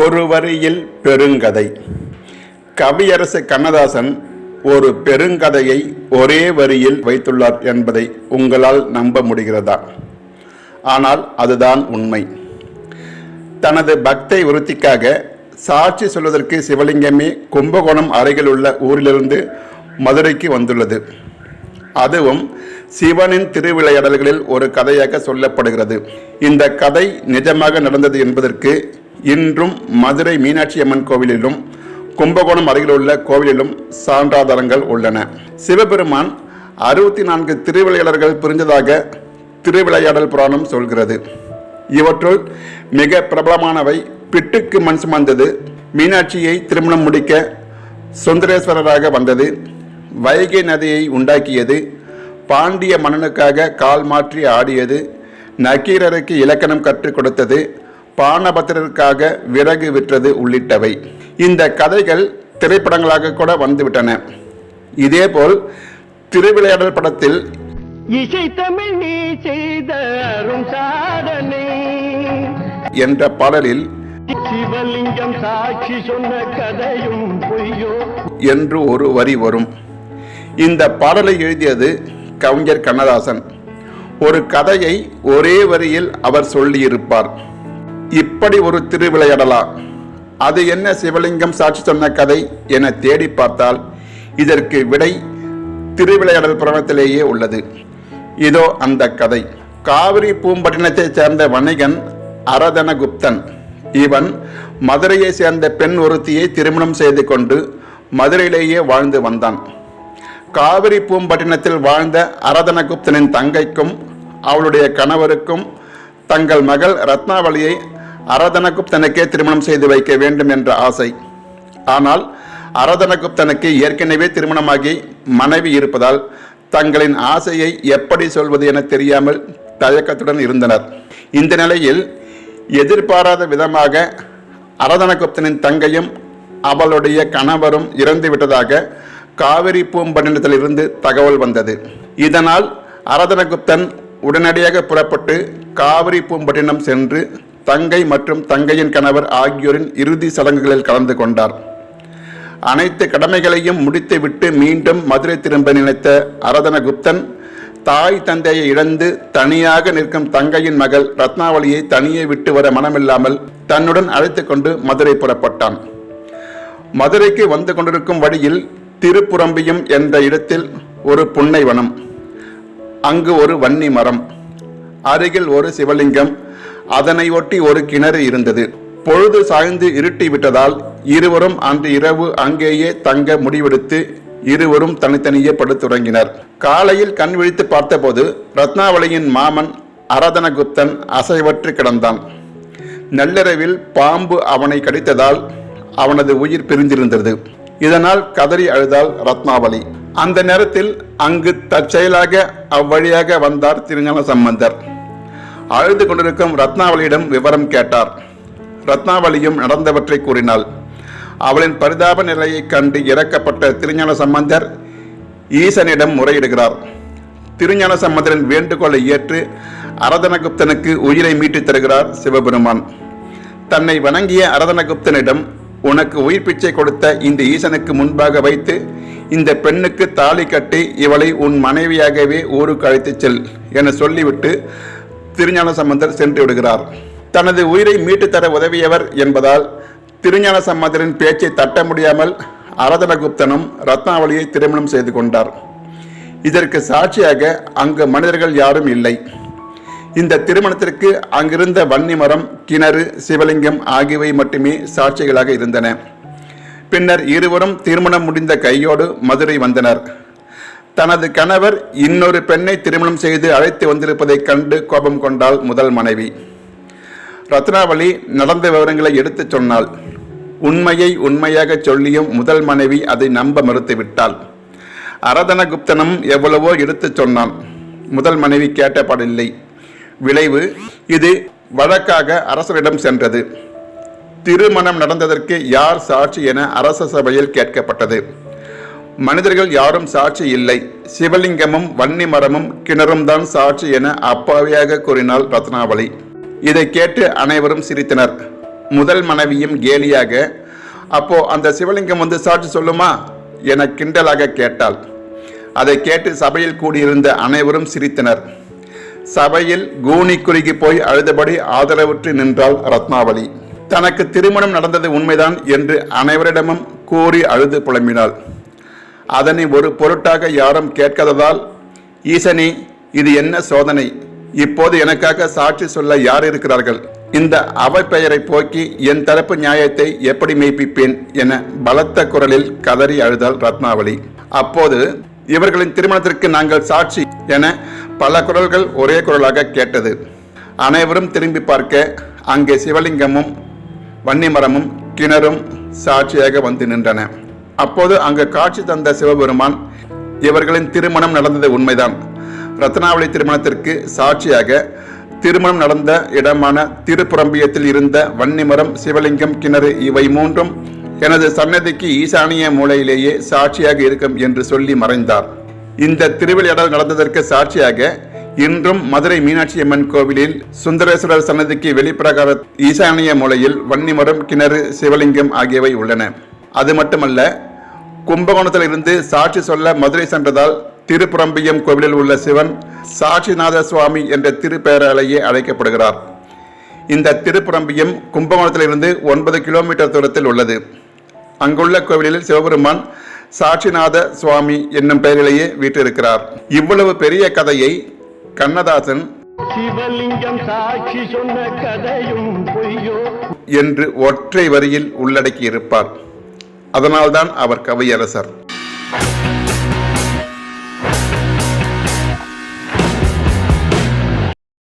ஒரு வரியில் பெருங்கதை. கவியரசு கண்ணதாசன் ஒரு பெருங்கதையை ஒரே வரியில் வைத்துள்ளார் என்பதை உங்களால் நம்ப முடிகிறதா? ஆனால் அதுதான் உண்மை. தனது பக்தை விருத்திக்காக சாட்சி சொல்வதற்கு சிவலிங்கமே கும்பகோணம் அருகில் உள்ள ஊரிலிருந்து மதுரைக்கு வந்துள்ளது. அதுவும் சிவனின் திருவிளையாடல்களில் ஒரு கதையாக சொல்லப்படுகிறது. இந்த கதை நிஜமாக நடந்தது என்பதற்கு இன்றும் மதுரை மீனாட்சி அம்மன் கோவிலிலும் கும்பகோணம் அருகிலுள்ள கோவிலிலும் சான்றாதாரங்கள் உள்ளன. சிவபெருமான் அறுபத்தி நான்கு திருவிளையாடல்கள் புரிந்ததாக திருவிளையாடல் புராணம் சொல்கிறது. இவற்றுள் மிக பிரபலமானவை பிட்டுக்கு மண் சுமந்தது மீனாட்சியை திருமணம் முடிக்க சுந்தரேஸ்வரராக வந்தது வைகை நதியை உண்டாக்கியது பாண்டிய மன்னனுக்காக கால் மாற்றி ஆடியது நக்கீரருக்கு இலக்கணம் கற்றுக் கொடுத்தது பானபத்திரருக்காக விறகு விற்றது உள்ளிட்டவை. இந்த கதைகள் திரைப்படங்களாக கூட வந்துவிட்டன. இதேபோல் திருவிளையாடல் படத்தில் இசை தமிழ் நீ செய்த சாதனை. என்ற பாடலில் சிவலிங்கம் சாட்சி சொன்ன கதையும் பொய்யோ? என்று ஒரு வரி வரும். இந்த பாடலை எழுதியது கவிஞர் கண்ணதாசன். ஒரு கதையை ஒரே வரியில் அவர் சொல்லியிருப்பார். இப்படி ஒரு திருவிளையாடலா அது என்ன சிவலிங்கம் சாட்சி சொன்ன கதை என தேடி பார்த்தால் இதற்கு விடை திருவிளையாடல் புராணத்திலேயே உள்ளது. இதோ அந்த கதை. காவிரி பூம்பட்டினத்தைச் சேர்ந்த வணிகன் அரதனகுப்தன். இவன் மதுரையை சேர்ந்த பெண் ஒருத்தியை திருமணம் செய்து கொண்டு மதுரையிலேயே வாழ்ந்து வந்தான். காவிரி பூம்பட்டினத்தில் வாழ்ந்த அரதனகுப்தனின் தங்கைக்கும் அவளுடைய கணவருக்கும் தங்கள் மகள் ரத்னாவளியை அரதனகுப்தனுக்கே திருமணம் செய்து வைக்க வேண்டும் என்ற ஆசை. ஆனால் அரதனகுப்தனுக்கு ஏற்கனவே திருமணமாகி மனைவி இருப்பதால் தங்களின் ஆசையை எப்படி சொல்வது என தெரியாமல் தயக்கத்துடன் இருந்தனர். இந்த நிலையில் எதிர்பாராத விதமாக அரதனகுப்தனின் தங்கையும் அவளுடைய கணவரும் இறந்து விட்டதாக காவிரி பூம்பட்டினத்திலிருந்து தகவல் வந்தது. இதனால் அரதனகுப்தன் உடனடியாக புறப்பட்டு காவிரி பூம்பட்டினம் சென்று தங்கை மற்றும் தங்கையின் கணவர் ஆகியோரின் இறுதி சடங்குகளில் கலந்து கொண்டார். அனைத்து கடமைகளையும் முடித்துவிட்டு மீண்டும் மதுரை திரும்ப நினைத்த அரதனகுப்தன் தாய் தந்தையை இழந்து தனியாக நிற்கும் தங்கையின் மகள் ரத்னாவளியை தனியே விட்டு வர மனமில்லாமல் தன்னுடன் அழைத்து கொண்டு மதுரை புறப்பட்டான். மதுரைக்கு வந்து கொண்டிருக்கும் வழியில் திருப்புறம்பியும் என்ற இடத்தில் ஒரு புன்னை வனம் அங்கு ஒரு வன்னி மரம் அருகில் ஒரு சிவலிங்கம் அதனை ஒட்டி ஒரு கிணறு இருந்தது. பொழுது சாய்ந்து இருட்டி விட்டதால் இருவரும் அன்று இரவு அங்கேயே தங்க முடிவெடுத்து இருவரும் தனித்தனியே படுத்துறங்கினர் காலையில் கண் விழித்து பார்த்தபோது ரத்னாவளியின் மாமன் அரதனகுப்தன் அசைவற்று கிடந்தான். நள்ளிரவில் பாம்பு அவனை கடித்ததால் அவனது உயிர் பிரிந்திருந்தது. இதனால் கதறி அழுதாள் ரத்னாவளி. அந்த நேரத்தில் அங்கு தற்செயலாக அவ்வழியாக வந்தார் திருஞான சம்பந்தர். அழுது கொண்டிருக்கும் ரத்னாவளியிடம் விவரம் கேட்டார். ரத்னாவளியும் நடந்தவற்றை கூறினாள். அவளின் பரிதாப நிலையைக் கண்டு இறக்கப்பட்ட திருஞான சம்பந்தர் ஈசனிடம் முறையிடுகிறார். திருஞான சம்பந்தரின் வேண்டுகோளை ஏற்று அரதனகுப்தனுக்கு உயிரை மீட்டுத் தருகிறார் சிவபெருமான். தன்னை வணங்கிய அரதனகுப்தனிடம் உனக்கு உயிர் பிச்சை கொடுத்த இந்த ஈசனுக்கு முன்பாக வைத்து இந்த பெண்ணுக்கு தாலி கட்டி இவளை உன் மனைவியாகவே ஊருக்கு அழைத்துச் செல் என சொல்லிவிட்டு திருஞான சம்பந்தர் சென்று விடுகிறார். தனது உயிரை மீட்டு தர உதவியவர் என்பதால் திருஞான சம்பந்தரின் பேச்சை தட்ட முடியாமல் அரதனகுப்தனும் ரத்னாவளியை திருமணம் செய்து கொண்டார். இதற்கு சாட்சியாக அங்கு மனிதர்கள் யாரும் இல்லை. இந்த திருமணத்திற்கு அங்கிருந்த வன்னிமரம் கிணறு சிவலிங்கம் ஆகியவை மட்டுமே சாட்சிகளாக இருந்தன. பின்னர் இருவரும் திருமணம் முடிந்த கையோடு மதுரை வந்தனர். தனது கணவர் இன்னொரு பெண்ணை திருமணம் செய்து அழைத்து வந்திருப்பதைக் கண்டு கோபம் கொண்டாள் முதல் மனைவி. ரத்னாவளி நடந்த விவரங்களை எடுத்துச் சொன்னாள் உண்மையை உண்மையாகச் சொல்லியும் முதல் மனைவி அதை நம்ப மறுத்துவிட்டாள். அரதனகுப்தனும் எவ்வளவோ எடுத்துச் சொன்னான். முதல் மனைவி கேட்டபாடில்லை விளைவு இது வழக்காக அரசரிடம் சென்றது. திருமணம் நடந்ததற்கு யார் சாட்சி என அரச சபையில் கேட்கப்பட்டது. மனிதர்கள் யாரும் சாட்சி இல்லை. சிவலிங்கமும் வன்னி மரமும் கிணறும் தான் சாட்சி என அப்பாவியாக கூறினாள் ரத்னாவளி. இதை கேட்டு அனைவரும் சிரித்தனர். முதல் மனைவியும் கேலியாக அப்போ அந்த சிவலிங்கம் வந்து சாட்சி சொல்லுமா? என கிண்டலாக கேட்டாள். அதை கேட்டு சபையில் கூடியிருந்த அனைவரும் சிரித்தனர். சபையில் கூனி குறுகி போய் அழுதபடி ஆதரவுற்று நின்றாள் ரத்னாவளி. தனக்கு திருமணம் நடந்தது உண்மைதான் என்று அனைவரிடமும் கூறி அழுது புலம்பினாள். அதனை ஒரு பொருட்டாக யாரும் கேட்காததால் ஈசனே இது என்ன சோதனை? இப்போது எனக்காக சாட்சி சொல்ல யார் இருக்கிறார்கள்? இந்த அவப்பெயரை போக்கி என் தரப்பு நியாயத்தை எப்படி மெய்ப்பிப்பேன்? என பலத்த குரலில் கதறி அழுதாள் ரத்னாவளி. அப்போது இவர்களின் திருமணத்திற்கு நாங்கள் சாட்சி என பல குரல்கள் ஒரே குரலாக கேட்டது. அனைவரும் திரும்பி பார்க்க அங்கே சிவலிங்கமும் வன்னிமரமும் கிணறும் சாட்சியாக வந்து நின்றன. அப்போது அங்கு காட்சி தந்த சிவபெருமான் இவர்களின் திருமணம் நடந்தது உண்மைதான். ரத்னாவளி திருமணத்திற்கு சாட்சியாக திருமணம் நடந்த இடமான திருப்புறம்பியத்தில் இருந்த வன்னிமரம் சிவலிங்கம் கிணறு இவை மூன்றும் எனது சன்னதிக்கு ஈசானிய மூலையிலேயே சாட்சியாக இருக்கும் என்று சொல்லி மறைந்தார். இந்த திருவிளையாடல் நடந்ததற்கு சாட்சியாக இன்றும் மதுரை மீனாட்சி அம்மன் கோவிலில் சுந்தரேஸ்வரர் சன்னதிக்கு வெளிப்பிரகார ஈசானிய மூலையில் வன்னிமரம் கிணறு சிவலிங்கம் ஆகியவை உள்ளன. அது மட்டுமல்ல கும்பகோணத்தில் இருந்து சாட்சி சொல்ல மதுரை சென்றதால் திருப்புறம்பியம் கோவிலில் உள்ள சிவன் சாட்சிநாத சுவாமி என்ற திருப்பெயராலேயே அழைக்கப்படுகிறார். இந்த திருப்புறம்பியம் கும்பகோணத்திலிருந்து ஒன்பது கிலோமீட்டர் தூரத்தில் உள்ளது. அங்குள்ள கோவிலில் சிவபெருமான் சாட்சிநாத சுவாமி என்னும் பெயரிலேயே வீற்றிருக்கிறார். இவ்வளவு பெரிய கதையை கண்ணதாசன் சிவலிங்கம் சாட்சி சொன்ன கதையும் என்று ஒற்றை வரியில் உள்ளடக்கியிருப்பார். அதனால்தான் அவர் கவியரசர்.